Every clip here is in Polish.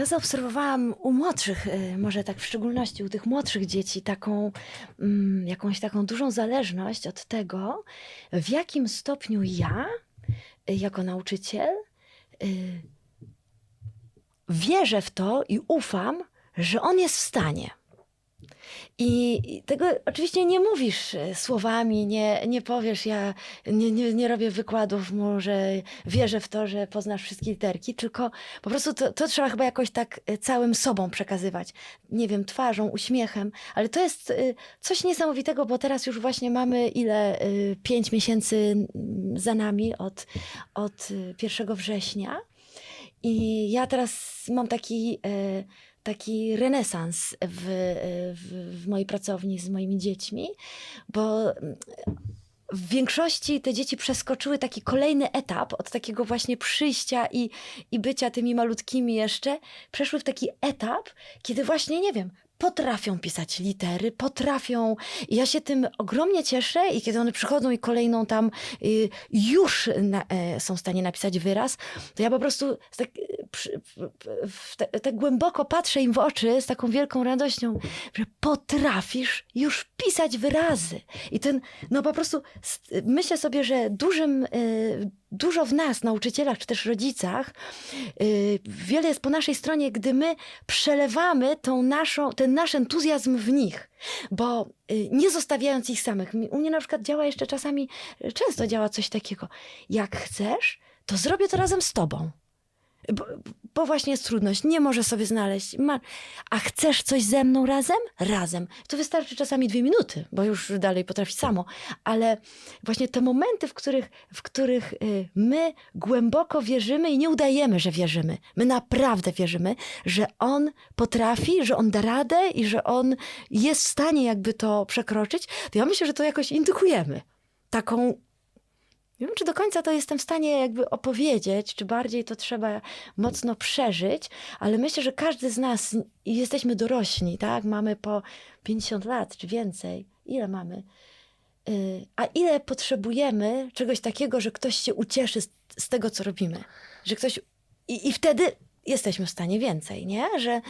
Ja zaobserwowałam u młodszych, y, może tak w szczególności u tych młodszych dzieci, taką mm, jakąś taką dużą zależność od tego, w jakim stopniu ja, y, jako nauczyciel, y, wierzę w to i ufam, że on jest w stanie. I tego oczywiście nie mówisz e, słowami, nie, nie powiesz, ja nie, nie, nie robię wykładów mu, że wierzę w to, że poznasz wszystkie literki, tylko po prostu to, to trzeba chyba jakoś tak e, całym sobą przekazywać. Nie wiem, twarzą, uśmiechem, ale to jest e, coś niesamowitego, bo teraz już właśnie mamy ile? Pięć miesięcy mm, za nami od, od e, 1 września. I ja teraz mam taki, taki renesans w, w, w mojej pracowni z moimi dziećmi, bo mm, w większości te dzieci przeskoczyły taki kolejny etap od takiego właśnie przyjścia i, i bycia tymi malutkimi jeszcze, przeszły w taki etap, kiedy właśnie, nie wiem, potrafią pisać litery, potrafią. I ja się tym ogromnie cieszę i kiedy one przychodzą i kolejną tam y, już na, e, są w stanie napisać wyraz, to ja po prostu tak, y, te, tak głęboko patrzę im w oczy z taką wielką radością, że potrafisz już pisać wyrazy. I ten, no po prostu myślę sobie, że dużym, y, dużo w nas, nauczycielach czy też rodzicach, y, wiele jest po naszej stronie, gdy my przelewamy tą naszą, ten nasz entuzjazm w nich, bo y, nie zostawiając ich samych. U mnie na przykład działa jeszcze czasami, często działa coś takiego, jak chcesz, to zrobię to razem z tobą. Bo, bo właśnie jest trudność, nie może sobie znaleźć. Ma... A chcesz coś ze mną razem? Razem. To wystarczy czasami dwie minuty, bo już dalej potrafi samo. Ale właśnie te momenty, w których, w których y, my głęboko wierzymy i nie udajemy, że wierzymy. My naprawdę wierzymy, że on potrafi, że on da radę i że on jest w stanie jakby to przekroczyć. To ja myślę, że to jakoś indykujemy. Taką nie wiem, czy do końca to jestem w stanie jakby opowiedzieć, czy bardziej to trzeba mocno przeżyć, ale myślę, że każdy z nas, jesteśmy dorośli, tak? Mamy po 50 lat czy więcej. Ile mamy? Y, A ile potrzebujemy czegoś takiego, że ktoś się ucieszy z, z tego, co robimy? Że ktoś. I, I wtedy jesteśmy w stanie więcej, nie? Że.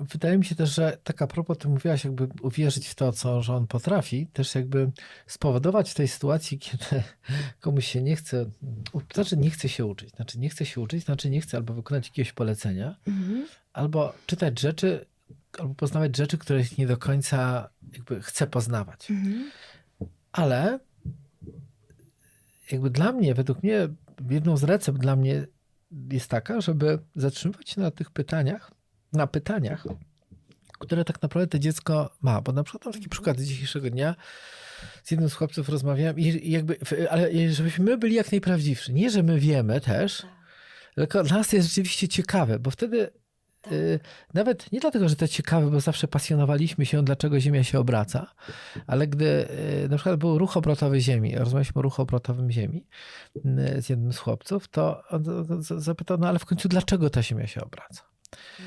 Wydaje mi się też, że tak a propos, ty mówiłaś, jakby uwierzyć w to, co że on potrafi, też jakby spowodować w tej sytuacji, kiedy komuś się nie chce, znaczy nie chce się uczyć, znaczy nie chce się uczyć, znaczy nie chce albo wykonać jakiegoś polecenia, Mhm. albo czytać rzeczy, albo poznawać rzeczy, których nie do końca jakby chce poznawać. Mhm. Ale jakby dla mnie, według mnie, jedną z recept dla mnie jest taka, żeby zatrzymywać się na tych pytaniach, na pytaniach, które tak naprawdę to dziecko ma. Bo na przykład mam taki przykład z dzisiejszego dnia. Z jednym z chłopców rozmawiałem, i jakby, ale żebyśmy my byli jak najprawdziwsi. Nie, że my wiemy też, tylko dla nas jest rzeczywiście ciekawe, bo wtedy Tak. y, nawet nie dlatego, że to ciekawe, bo zawsze pasjonowaliśmy się, dlaczego Ziemia się obraca, ale gdy y, na przykład był ruch obrotowy Ziemi, rozmawialiśmy o ruchu obrotowym Ziemi y, z jednym z chłopców, to on z- zapytał, no ale w końcu dlaczego ta Ziemia się obraca? Y,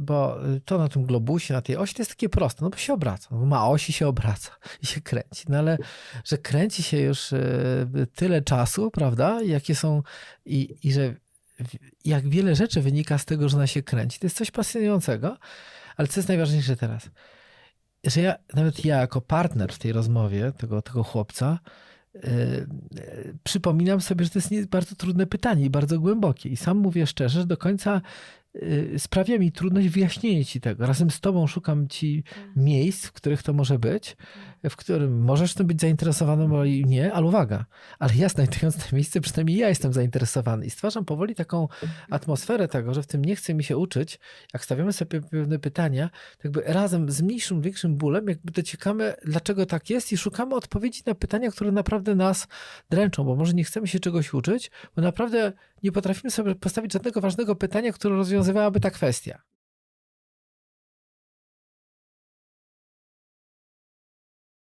Bo to na tym globusie, na tej osi to jest takie proste, no bo się obraca, no bo ma osi się obraca i się kręci, no ale że kręci się już y, tyle czasu, prawda, jakie są i, i że jak wiele rzeczy wynika z tego, że ona się kręci. To jest coś pasjonującego, ale co jest najważniejsze teraz? Że ja, nawet ja jako partner w tej rozmowie tego, tego chłopca, yy, yy, przypominam sobie, że to jest bardzo trudne pytanie i bardzo głębokie. I sam mówię szczerze, że do końca yy, sprawia mi trudność wyjaśnienie ci tego. Razem z tobą szukam ci miejsc, w których to może być, w którym możesz tym być zainteresowany, bo i nie, ale uwaga, ale ja znajdując to miejsce, przynajmniej ja jestem zainteresowany i stwarzam powoli taką atmosferę tego, że w tym nie chce mi się uczyć, jak stawiamy sobie pewne pytania, jakby razem z mniejszym, większym bólem, jakby dociekamy, dlaczego tak jest i szukamy odpowiedzi na pytania, które naprawdę nas dręczą, bo może nie chcemy się czegoś uczyć, bo naprawdę nie potrafimy sobie postawić żadnego ważnego pytania, które rozwiązywałaby ta kwestia.